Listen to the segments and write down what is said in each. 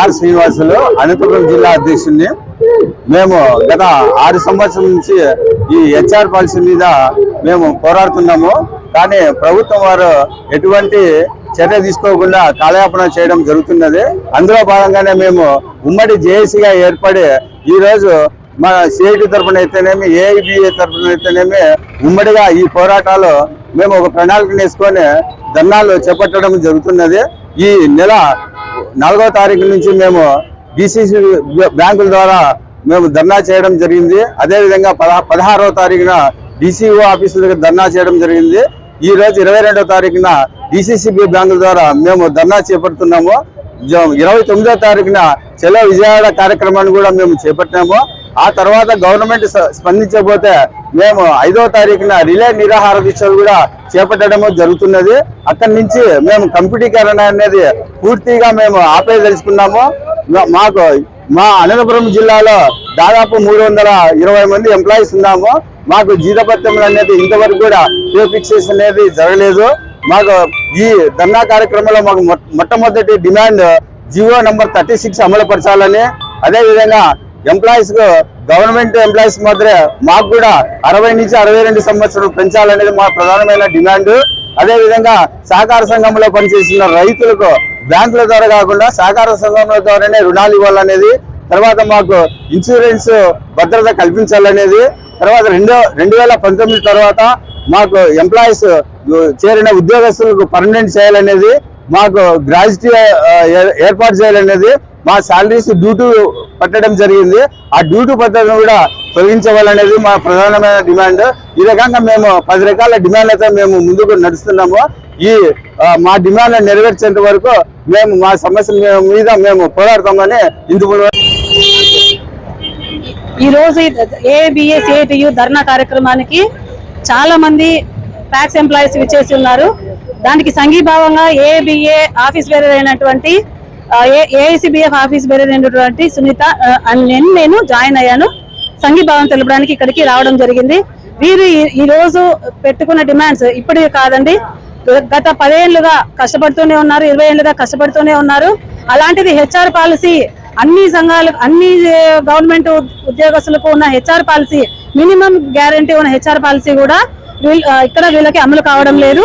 Are Srinivasulu Anantapuram జిల్లా అధ్యక్షుడిని మేము గత ఆరు సంవత్సరం నుంచి ఈ హెచ్ఆర్ పాలసీ మీద మేము పోరాడుతున్నాము. కానీ ప్రభుత్వం వారు ఎటువంటి చర్య తీసుకోకుండా కాలయాపన చేయడం జరుగుతున్నది. అందులో భాగంగానే మేము ఉమ్మడి జేఏసీగా ఏర్పడి ఈ రోజు మన సిఐటి తరఫున అయితేనేమి ఏఐబిఏ తరఫున అయితేనేమి ఉమ్మడిగా ఈ పోరాటాలు మేము ఒక ప్రణాళిక వేసుకొని ధర్నాలు చేపట్టడం జరుగుతున్నది. ఈ నెల నాలుగో తారీఖు నుంచి మేము డిసిసి బ్యాంకుల ద్వారా మేము ధర్నా చేయడం జరిగింది. అదేవిధంగా పద పదహారవ తారీఖున డిసిఓ ఆఫీసుల దగ్గర ధర్నా చేయడం జరిగింది. ఈ రోజు ఇరవై రెండవ తారీఖున డిసిసిబి బ్యాంకుల ద్వారా మేము ధర్నా చేపడుతున్నాము. ఇరవై తొమ్మిదో తారీఖున చెలో విజయవాడ కార్యక్రమాన్ని కూడా మేము చేపట్టాము. ఆ తర్వాత గవర్నమెంట్ స్పందించకపోతే మేము ఐదో తారీఖున రిలే నిరాహార దీక్షలు కూడా చేపట్టడము జరుగుతున్నది. అక్కడి నుంచి మేము కంప్యూటీకరణ అనేది పూర్తిగా మేము ఆపేదలుచుకున్నాము. మాకు మా అనంతపురం జిల్లాలో దాదాపు మూడు వందల ఇరవై మంది ఎంప్లాయీస్ ఉన్నాము. మాకు జీతపత్యం అనేది ఇంతవరకు కూడా పే ఫిక్సేషన్ అనేది జరగలేదు. మాకు ఈ ధర్నా కార్యక్రమంలో మాకు మొట్టమొదటి demand GO number thirty six అమలుపరచాలని అదేవిధంగా అదే ఎంప్లాయీస్ గవర్నమెంట్ ఎంప్లాయీస్ మాత్రమే మాకు కూడా అరవై నుంచి అరవై రెండు సంవత్సరాలు పెంచాలనేది మా ప్రధానమైన డిమాండ్ అదేవిధంగా సహకార సంఘంలో పనిచేసిన రైతులకు బ్యాంకుల ద్వారా కాకుండా సహకార సంఘంల ద్వారానే రుణాలు ఇవ్వాలనేది తర్వాత మాకు ఇన్సూరెన్స్ భద్రత కల్పించాలనేది తర్వాత రెండో రెండు వేల పంతొమ్మిది తర్వాత మాకు ఎంప్లాయీస్ చేరిన ఉద్యోగస్తులకు పర్మనెంట్ చేయాలనేది మాకు గ్రాడ్యుటీ ఏర్పాటు చేయాలనేది మా శాలరీస్ డ్యూటీ పట్టడం జరిగింది. ఆ డ్యూటీ పద్ధతిని కూడా తొలగించవాలనేది మా ప్రధానమైన డిమాండ్ ఈ రకంగా మేము పది రకాల డిమాండ్లతో మేము ముందుకు నడుస్తున్నాము. ఈ మా డిమాండ్ నెరవేర్చేంత వరకు మేము మా సమస్య మీద మేము పోరాడతామని ఇందుకు ఈ రోజు ఏబిఏ ధర్నా కార్యక్రమానికి చాలా మంది ట్యాక్స్ ఎంప్లాయీస్ విచ్చేసి ఉన్నారు. దానికి సంఘీభావంగా ఏబిఏ ఆఫీస్ వేరే అయినటువంటి ఏఐసిబిఎఫ్ ఆఫీస్ బేరర్ అయినటువంటి సునీత అని నేను నేను జాయిన్ అయ్యాను. సంఘీభావం తెలపడానికి ఇక్కడికి రావడం జరిగింది. వీరు ఈ- రోజు పెట్టుకున్న డిమాండ్స్ ఇప్పటివి కాదండి. గత పదేళ్ళుగా కష్టపడుతూనే ఉన్నారు ఇరవై ఏళ్ళుగా కష్టపడుతూనే ఉన్నారు. అలాంటిది హెచ్ఆర్ పాలసీ అన్ని సంఘాలు అన్ని గవర్నమెంట్ ఉద్యోగస్తులకు ఉన్న హెచ్ఆర్ పాలసీ మినిమం గ్యారంటీ ఉన్న హెచ్ఆర్ పాలసీ కూడా వీళ్ళ- ఇక్కడ వీళ్ళకి అమలు కావడం లేదు.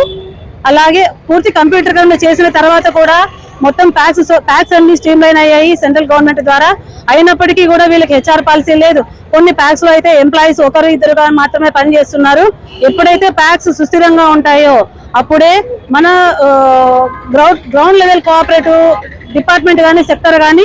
అలాగే పూర్తి కంప్యూటర్కరణ చేసిన తర్వాత కూడా మొత్తం ప్యాక్స్ ప్యాక్స్ అన్ని స్ట్రీమ్ లైన్ అయ్యాయి సెంట్రల్ గవర్నమెంట్ ద్వారా. అయినప్పటికీ కూడా వీళ్ళకి హెచ్ఆర్ పాలసీ లేదు. కొన్ని ప్యాక్స్లో అయితే ఎంప్లాయీస్ ఒకరు ఇద్దరుగా మాత్రమే పనిచేస్తున్నారు ఎప్పుడైతే ప్యాక్స్ సుస్థిరంగా ఉంటాయో అప్పుడే మన ground ground level cooperative department కానీ సెక్టర్ కానీ